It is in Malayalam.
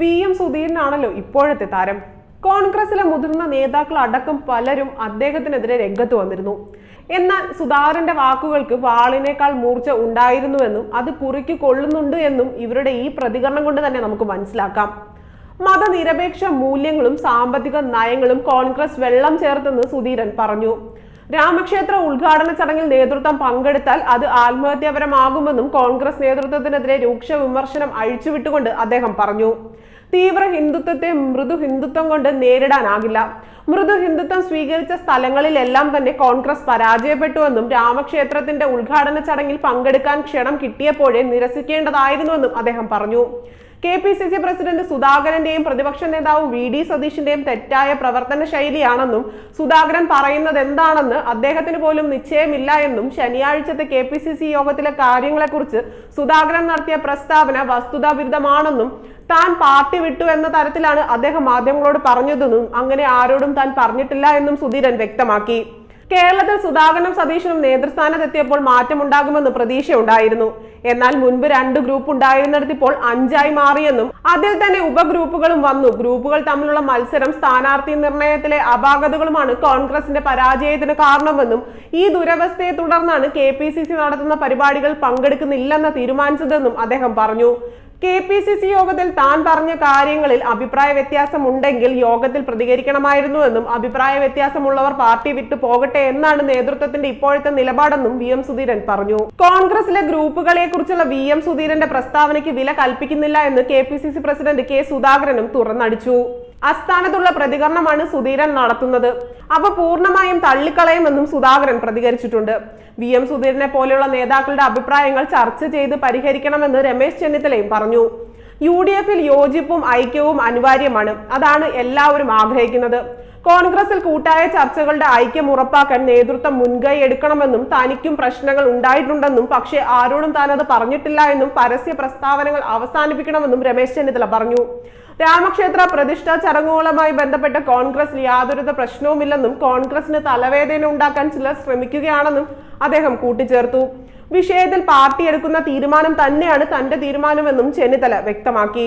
വി എം സുധീരനാണല്ലോ ഇപ്പോഴത്തെ താരം. കോൺഗ്രസിലെ മുതിർന്ന നേതാക്കൾ അടക്കം പലരും അദ്ദേഹത്തിനെതിരെ രംഗത്ത് വന്നിരുന്നു. എന്നാൽ സുധാകരന്റെ വാക്കുകൾക്ക് വാളിനേക്കാൾ മൂർച്ച ഉണ്ടായിരുന്നുവെന്നും അത് കുറിക്ക് കൊള്ളുന്നുണ്ട് എന്നും ഇവരുടെ ഈ പ്രതികരണം കൊണ്ട് തന്നെ നമുക്ക് മനസ്സിലാക്കാം. മതനിരപേക്ഷ മൂല്യങ്ങളും സാമ്പത്തിക നയങ്ങളും കോൺഗ്രസ് വെള്ളം ചേർത്തെന്ന് സുധീരൻ പറഞ്ഞു. രാമക്ഷേത്ര ഉദ്ഘാടന ചടങ്ങിൽ നേതൃത്വം പങ്കെടുത്താൽ അത് ആത്മഹത്യാപരമാകുമെന്നും കോൺഗ്രസ് നേതൃത്വത്തിനെതിരെ രൂക്ഷ വിമർശനം അഴിച്ചുവിട്ടുകൊണ്ട് അദ്ദേഹം പറഞ്ഞു. തീവ്ര ഹിന്ദുത്വത്തെ മൃദു ഹിന്ദുത്വം കൊണ്ട് നേരിടാനാകില്ല. മൃദു ഹിന്ദുത്വം സ്വീകരിച്ച സ്ഥലങ്ങളിലെല്ലാം തന്നെ കോൺഗ്രസ് പരാജയപ്പെട്ടുവെന്നും രാമക്ഷേത്രത്തിന്റെ ഉദ്ഘാടന ചടങ്ങിൽ പങ്കെടുക്കാൻ ക്ഷണം കിട്ടിയപ്പോഴേ നിരസിക്കേണ്ടതായിരുന്നുവെന്നും അദ്ദേഹം പറഞ്ഞു. K P C C president സുധാകരന്റെയും പ്രതിപക്ഷ നേതാവ് വി ഡി സതീഷിന്റെയും തെറ്റായ പ്രവർത്തന ശൈലിയാണെന്നും സുധാകരൻ പറയുന്നത് എന്താണെന്ന് അദ്ദേഹത്തിന് പോലും നിശ്ചയമില്ല എന്നും ശനിയാഴ്ചത്തെ കെ പി സി സി യോഗത്തിലെ കാര്യങ്ങളെക്കുറിച്ച് സുധാകരൻ നടത്തിയ പ്രസ്താവന വസ്തുതാ വിരുദ്ധമാണെന്നും താൻ പാർട്ടി വിട്ടു എന്ന തരത്തിലാണ് അദ്ദേഹം മാധ്യമങ്ങളോട് പറഞ്ഞതെന്നും അങ്ങനെ ആരോടും താൻ പറഞ്ഞിട്ടില്ല എന്നും സുധീരൻ വ്യക്തമാക്കി. കേരളത്തിൽ സുധാകരനും സതീശനും നേതൃസ്ഥാനത്തെത്തിയപ്പോൾ മാറ്റമുണ്ടാകുമെന്ന് പ്രതീക്ഷയുണ്ടായിരുന്നു. എന്നാൽ മുൻപ് രണ്ട് ഗ്രൂപ്പ് ഉണ്ടായിരുന്നിടത്ത് ഇപ്പോൾ അഞ്ചായി മാറിയെന്നും അതിൽ തന്നെ ഉപഗ്രൂപ്പുകളും വന്നു. ഗ്രൂപ്പുകൾ തമ്മിലുള്ള മത്സരം സ്ഥാനാർത്ഥി നിർണയത്തിലെ അപാകതകളുമാണ് കോൺഗ്രസിന്റെ പരാജയത്തിന് കാരണമെന്നും ഈ ദുരവസ്ഥയെ തുടർന്നാണ് കെ നടത്തുന്ന പരിപാടികൾ പങ്കെടുക്കുന്നില്ലെന്ന് തീരുമാനിച്ചതെന്നും അദ്ദേഹം പറഞ്ഞു. കെ പി സി സി യോഗത്തിൽ താൻ പറഞ്ഞ കാര്യങ്ങളിൽ അഭിപ്രായ വ്യത്യാസം ഉണ്ടെങ്കിൽ യോഗത്തിൽ പ്രതികരിക്കണമായിരുന്നുവെന്നും അഭിപ്രായ വ്യത്യാസമുള്ളവർ പാർട്ടി വിട്ടു പോകട്ടെ എന്നാണ് നേതൃത്വത്തിന്റെ ഇപ്പോഴത്തെ നിലപാടെന്നും വി എം സുധീരൻ പറഞ്ഞു. കോൺഗ്രസിലെ ഗ്രൂപ്പുകളെ കുറിച്ചുള്ള വി എം സുധീരന്റെ പ്രസ്താവനയ്ക്ക് വില കൽപ്പിക്കുന്നില്ല എന്ന് K P C C president K സുധാകരനും തുറന്നടിച്ചു. അസ്ഥാനത്തുള്ള പ്രതികരണമാണ് സുധീരൻ നടത്തുന്നത്. അവ പൂർണമായും തള്ളിക്കളയുമെന്നും സുധാകരൻ പ്രതികരിച്ചിട്ടുണ്ട്. വി. എം. സുധീരനെ പോലെയുള്ള നേതാക്കളുടെ അഭിപ്രായങ്ങൾ ചർച്ച ചെയ്ത് പരിഹരിക്കണമെന്ന് രമേശ് ചെന്നിത്തലയും പറഞ്ഞു. യു ഡി എഫിൽ യോജിപ്പും ഐക്യവും അനിവാര്യമാണ്. അതാണ് എല്ലാവരും ആഗ്രഹിക്കുന്നത്. കോൺഗ്രസിൽ കൂട്ടായ ചർച്ചകളുടെ ഐക്യം ഉറപ്പാക്കാൻ നേതൃത്വം മുൻകൈ എടുക്കണമെന്നും തനിക്കും പ്രശ്നങ്ങൾ ഉണ്ടായിട്ടുണ്ടെന്നും പക്ഷേ ആരോടും താൻ അത് പറഞ്ഞിട്ടില്ല എന്നും പരസ്യ പ്രസ്താവനകൾ അവസാനിപ്പിക്കണമെന്നും രമേശ് ചെന്നിത്തല പറഞ്ഞു. രാമക്ഷേത്ര പ്രതിഷ്ഠാ ചടങ്ങുകളുമായി ബന്ധപ്പെട്ട് കോൺഗ്രസ് യാതൊരുവിധ പ്രശ്നവുമില്ലെന്നും കോൺഗ്രസിന് തലവേദന ഉണ്ടാക്കാൻ ചിലർ ശ്രമിക്കുകയാണെന്നും അദ്ദേഹം കൂട്ടിച്ചേർത്തു. വിഷയത്തിൽ പാർട്ടി എടുക്കുന്ന തീരുമാനം തന്നെയാണ് തന്റെ തീരുമാനമെന്നും ചെന്നിത്തല വ്യക്തമാക്കി.